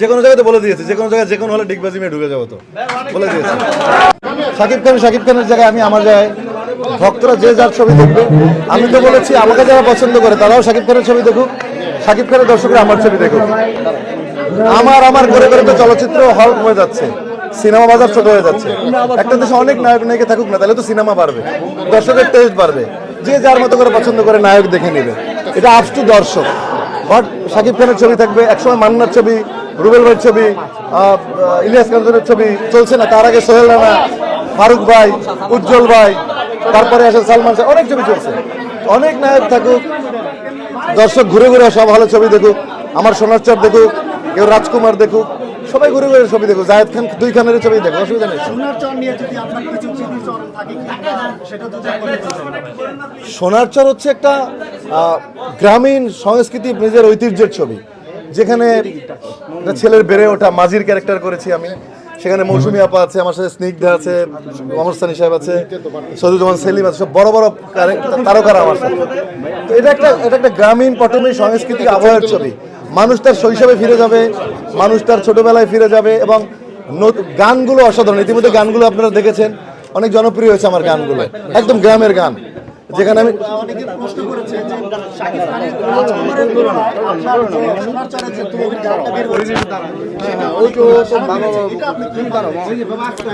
যে কোনো জায়গাতে বলে দিয়েছে যে কোনো জায়গায় যে কোনো হলে ডিগবাজি মেয়ে ঢুকে যাব তো। বলে দিয়েছে। শাকিব খান শাকিব খানের জায়গায় আমি আমার জায়গায় ভক্তরা যে যার ছবি দেখবে, আমি তো বলেছি আমাকে যারা পছন্দ করে, তারাও শাকিব খানের ছবি দেখুক শাকিব খানের দর্শকরা আমার ছবি দেখুক। আমার আমার করে করে তো চলচ্চিত্র হল হয়ে যাচ্ছে, সিনেমা বাজার ছোট হয়ে যাচ্ছে। একটা দেশে অনেক নায়ক, নায়িকা থাকুক না, তাহলে তো সিনেমা বাড়বে, দর্শকের টেস্ট বাড়বে। যে যার মতো করে পছন্দ করে নায়ক দেখে নেবে। এটা আপস টু দর্শক। বাট শাকিব খানের ছবি থাকবে, একসময় মান্নার ছবি রুবেল ভাইয়ের ছবি ইলিয়াস কাঞ্চনের ছবি চলছে না। তার আগে সোহেল রানা ফারুক ভাই উজ্জ্বল ভাই তারপরে আসে সালমান শাহ অনেক ছবি চলছে। অনেক নায়ক থাকুক দর্শক ঘুরে ঘুরে সব ভালো ছবি দেখুক আমার সোনার চাপ দেখুক কেউ রাজকুমার দেখুক সবাই ঘুরে ঘুরে ছবি দেখুক। জাহেদ খান দুই খানের ছবি দেখুক অসুবিধা নেই। চর সোনার চর হচ্ছে একটা গ্রামীণ সংস্কৃতি নিজের ঐতিহ্যের ছবি। যেখানে ছেলের বেড়ে ওঠা মাঝির ক্যারেক্টার করেছি আমি। সেখানে মৌসুমী আপা আছে, আমার সাথে স্নিগ্ধা আছে, অমর সানি সাহেব আছে, সদুজ্জামান সেলিম আছে, সব বড় বড় তারকারা আমার সাথে। তো এটা একটা এটা একটা গ্রামীণ পটমী সাংস্কৃতিক আবহাওয়ার ছবি। মানুষ তার শৈশবে ফিরে যাবে, মানুষ তার ছোটবেলায় ফিরে যাবে এবং গানগুলো অসাধারণ। ইতিমধ্যে গানগুলো আপনারা দেখেছেন। অনেক জনপ্রিয় হয়েছে আমার গানগুলো। একদম গ্রামের গান। যেখানে আমি অনেকে প্রশ্ন করেছে যে শাকিব খানের রাজকুমারের তুলনায় আপনার যে সোনার চরের যে তুমির গানটা বের হয়েছে ওই তো এটা আপনি কি পারো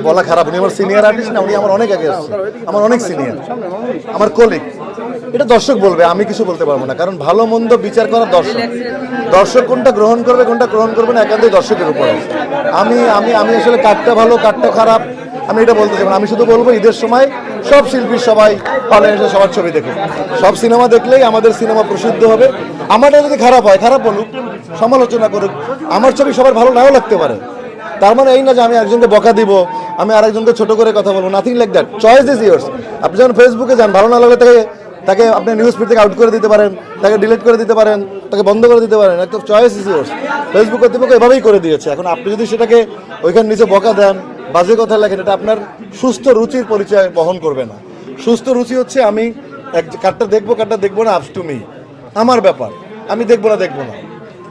বলা খারাপ উনি আমার সিনিয়র আর্টিস্ট না উনি আমার অনেক আগে আসছে আমার অনেক সিনিয়র আমার কলিগ এটা দর্শক বলবে আমি কিছু বলতে পারব না কারণ ভালো মন্দ বিচার করা দর্শক। দর্শক কোনটা গ্রহণ করবে কোনটা গ্রহণ করবে না একান্তই দর্শকের উপরে আমি আমি আমি আসলে কাঠটা ভালো কাঠটা খারাপ আমি এটা বলতে চাই, আমি শুধু বলব, ঈদের সময় সব শিল্পীর সবাই হলে এসে সবার ছবি দেখুক। সব সিনেমা দেখলেই আমাদের সিনেমা প্রসিদ্ধ হবে। আমারটা যদি খারাপ হয়, খারাপ বলুক, সমালোচনা করুক, আমার ছবি সবার ভালো নাও লাগতে পারে। তার মানে এই না যে আমি একজনকে বকা দিব, আমি আরেকজনকে ছোট করে কথা বলব nothing like that choice is yours আপনি যখন ফেসবুকে যান, ভালো না লাগলে তাকে তাকে আপনি নিউজ ফিড থেকে আউট করে দিতে পারেন, তাকে ডিলিট করে দিতে পারেন, তাকে বন্ধ করে দিতে পারেন। একদম চয়েস ইজ ইয়ার্স ফেসবুক কর্তৃপক্ষ এভাবেই করে দিয়েছে। এখন আপনি যদি সেটাকে ওইখানে নিচে বকা দেন বাজে কথা লেখেন এটা আপনার সুস্থ রুচির পরিচয় বহন করবে না। সুস্থ রুচি হচ্ছে আমি এক কার্ডটা দেখব কার্ডটা দেখব না আপস টু মি আমার ব্যাপার আমি দেখব না দেখব না।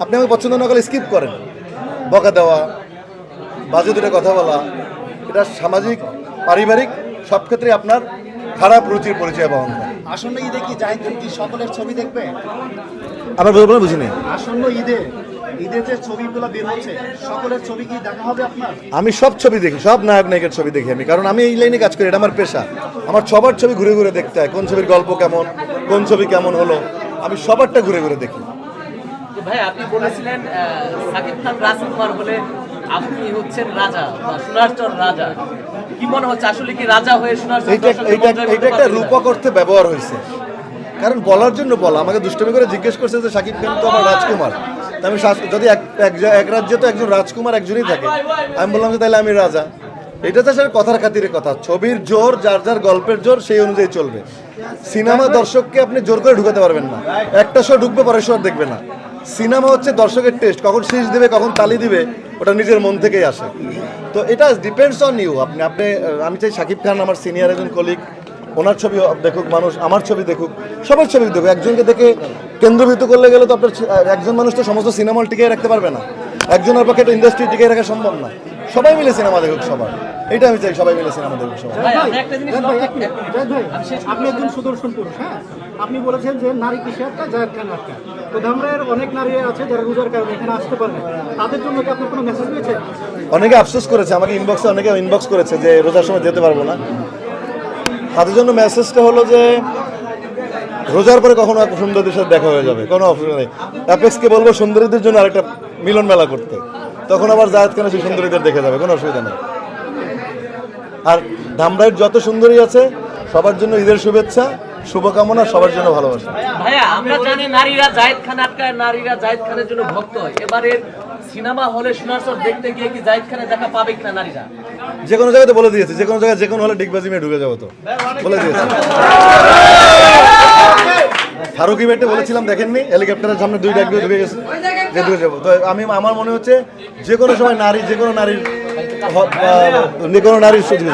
আপনি আমাকে পছন্দ না করলে স্কিপ করেন। বকা দেওয়া বাজে দূরে কথা বলা এটা সামাজিক পারিবারিক সব ক্ষেত্রে আপনার খারাপ রুচির পরিচয় বহন করে। আসন্ন ঈদে কি জাহিদ সকলের ছবি দেখবে? আবার বলব বুঝিনি। আসন্ন ঈদে ঈদে যে ছবিগুলো বের হচ্ছে সকলের ছবি কি দেখা হবে আপনার? আমি সব ছবি দেখি সব নায়ক নায়িকার ছবি দেখি আমি কারণ আমি এই লাইনে কাজ করি এটা আমার পেশা। আমার সবার ছবি ঘুরে ঘুরে দেখতে হয় কোন ছবির গল্প কেমন কোন ছবি কেমন হলো আমি সবারটা ঘুরে ঘুরে দেখি। ভাই আপনি বলেছিলেন সাকিব খান রাজকুমার বলে আপনি হচ্ছেন রাজা সোনারচর রাজা। কি মনে হচ্ছে আসলে কি রাজা হয়ে সোনারচর এইটা দর্শকদের এইটা মন জয় করতে এইটা একটা রূপক অর্থে ব্যবহার হয়েছে। কারণ বলার জন্য বলা আমাকে দুষ্টমি করে জিজ্ঞেস করছে যে সাকিব খান তো আমার রাজকুমার। আমি যদি এক এক রাজ্যে তো একজন রাজকুমার একজনই থাকে, আমি বললাম যে তাহলে আমি রাজা। এটা তো আসলে কথার খাতিরে কথা। ছবির জোর, যার যার গল্পের জোর, সেই অনুযায়ী চলবে। সিনেমা দর্শককে আপনি জোর করে ঢুকাতে পারবেন না। একটা শো ঢুকবে, পরের শো দেখবে না। সিনেমা হচ্ছে দর্শকের টেস্ট কখন শীষ দিবে, কখন তালি দিবে, ওটা নিজের মন থেকেই আসে। তো এটা ডিপেন্ডস অন ইউ আপনি আপনি আমি চাই শাকিব খান আমার সিনিয়র একজন কলিগ ওনার ছবি দেখুক, মানুষ আমার ছবি দেখুক, সবার ছবি দেখুক। একজনকে দেখে কেন্দ্রবিন্দু করলে গেলে তো আপনার একজন মানুষ তো সমস্ত সিনেমা হল টিকিয়ে রাখতে পারবে না। একজনের পক্ষে একটা ইন্ডাস্ট্রি টিকিয়ে রাখা সম্ভব না। সবাই মিলে সিনেমা দেখুক সবার। এটা আমি চাই সবাই মিলে সিনেমা দেখুক সবাই আপনি একজন সুদর্শন পুরুষ হ্যাঁ? আপনি বলেছেন যে নারী কিসে একটা জায়দ খান একটা? তো ধামরাইয়ের অনেক নারী আছে যারা রোজার কারণে এখানে আসতে পারে তাদের জন্য কি আপনি কোনো মেসেজ পেয়েছেন অনেকে আফসোস করেছে আমাকে ইনবক্সে অনেকে ইনবক্স করেছে যে রোজার সময় যেতে পারব না। তাদের জন্য মেসেজটা হলো যে রোজার পরে কখনো সুন্দরীদের সাথে দেখা হয়ে যাবে কোনো অসুবিধা নেই। অ্যাপেক্সকে বলব সুন্দরীদের জন্য আরেকটা মিলন মেলা করতে। তখন আবার জায়দ খানে সেই সুন্দরীদের দেখে যাবে কোনো অসুবিধা নেই। আর ধামরাইয়ের যত সুন্দরী আছে সবার জন্য ঈদের শুভেচ্ছা শুভকামনা সবার জন্য ভালোবাসা। ভাইয়া আমরা জানি নারীরা জায়েদ খান আটকায় নারীরা জায়েদ খানের জন্য ভক্ত হয়। এবারে সিনেমা হলে সোনারচর দেখতে গিয়ে কি জায়েদ খানের দেখা পাবে কিনা নারীরা? যে কোনো জায়গাতে বলে দিয়েছে যে কোনো জায়গায় যে কোনো হলে ডিগবাজি মেয়ে ঢুকে যাব তো। বলে দিয়েছে। ফারুকি বেটে বলেছিলাম দেখেননি হেলিকপ্টারের সামনে দুই ডাক ঢুকে গেছে, যে ঢুকে যাব। তো আমি, আমার মনে হচ্ছে যে কোনো সময় নারী, যে কোনো নারীর যে কোনো নারীর সুযোগ